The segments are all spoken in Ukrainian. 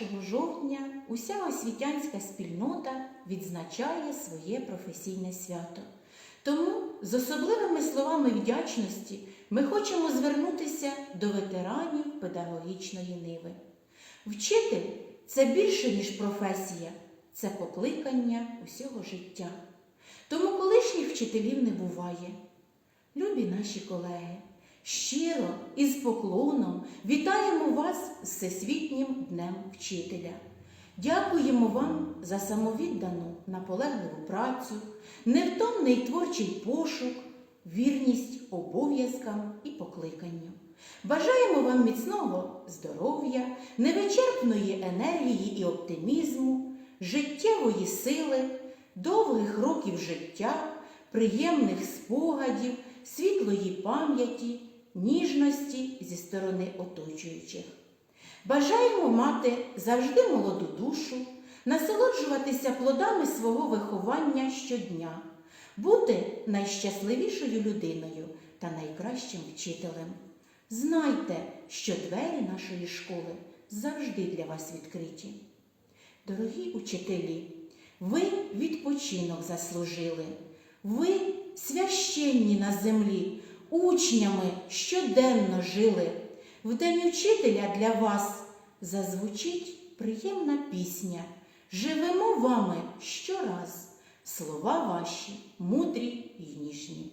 1 жовтня уся освітянська спільнота відзначає своє професійне свято. Тому з особливими словами вдячності ми хочемо звернутися до ветеранів педагогічної ниви. Вчитель це більше, ніж професія, це покликання усього життя. Тому колишніх вчителів не буває. Любі наші колеги, щиро і з поклоном вітаємо вас з Всесвітнім Днем Вчителя. Дякуємо вам за самовіддану наполегливу працю, невтомний творчий пошук, вірність обов'язкам і покликанню. Бажаємо вам міцного здоров'я, невичерпної енергії і оптимізму, життєвої сили, довгих років життя, приємних спогадів, світлої пам'яті, ніжності зі сторони оточуючих. Бажаємо мати завжди молоду душу, насолоджуватися плодами свого виховання щодня, бути найщасливішою людиною та найкращим вчителем. Знайте, що двері нашої школи завжди для вас відкриті. Дорогі учителі, ви відпочинок заслужили, ви священні на землі, учнями щоденно жили. В день учителя для вас зазвучить приємна пісня. Живемо вами щораз, слова ваші мудрі й ніжні.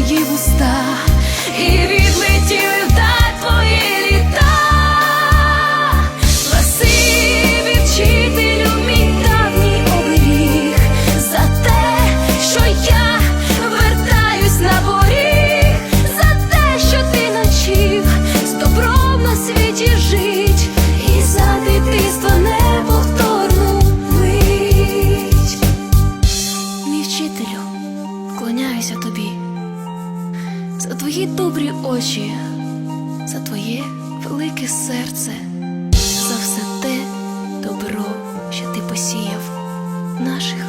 твої вуста, і за твої добрі очі, за твоє велике серце, за все те добро, що ти посіяв наших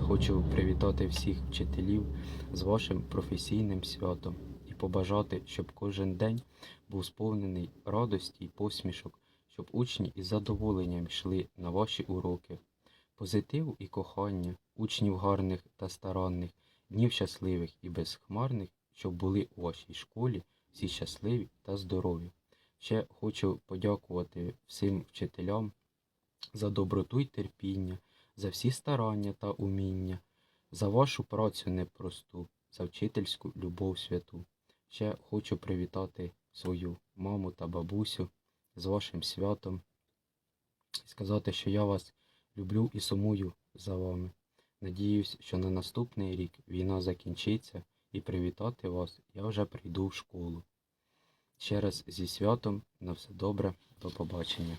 Хочу привітати всіх вчителів з вашим професійним святом і побажати, щоб кожен день був сповнений радості й посмішок, щоб учні із задоволенням йшли на ваші уроки. Позитиву і кохання, учнів гарних та старанних, днів щасливих і безхмарних, щоб були у вашій школі всі щасливі та здорові. Ще хочу подякувати всім вчителям за доброту й терпіння за всі старання та уміння, за вашу працю непросту, за вчительську любов святу. Ще хочу привітати свою маму та бабусю з вашим святом сказати, що я вас люблю і сумую за вами. Надіюсь, що на наступний рік війна закінчиться і привітати вас я вже прийду в школу. Ще раз зі святом, на все добре, до побачення.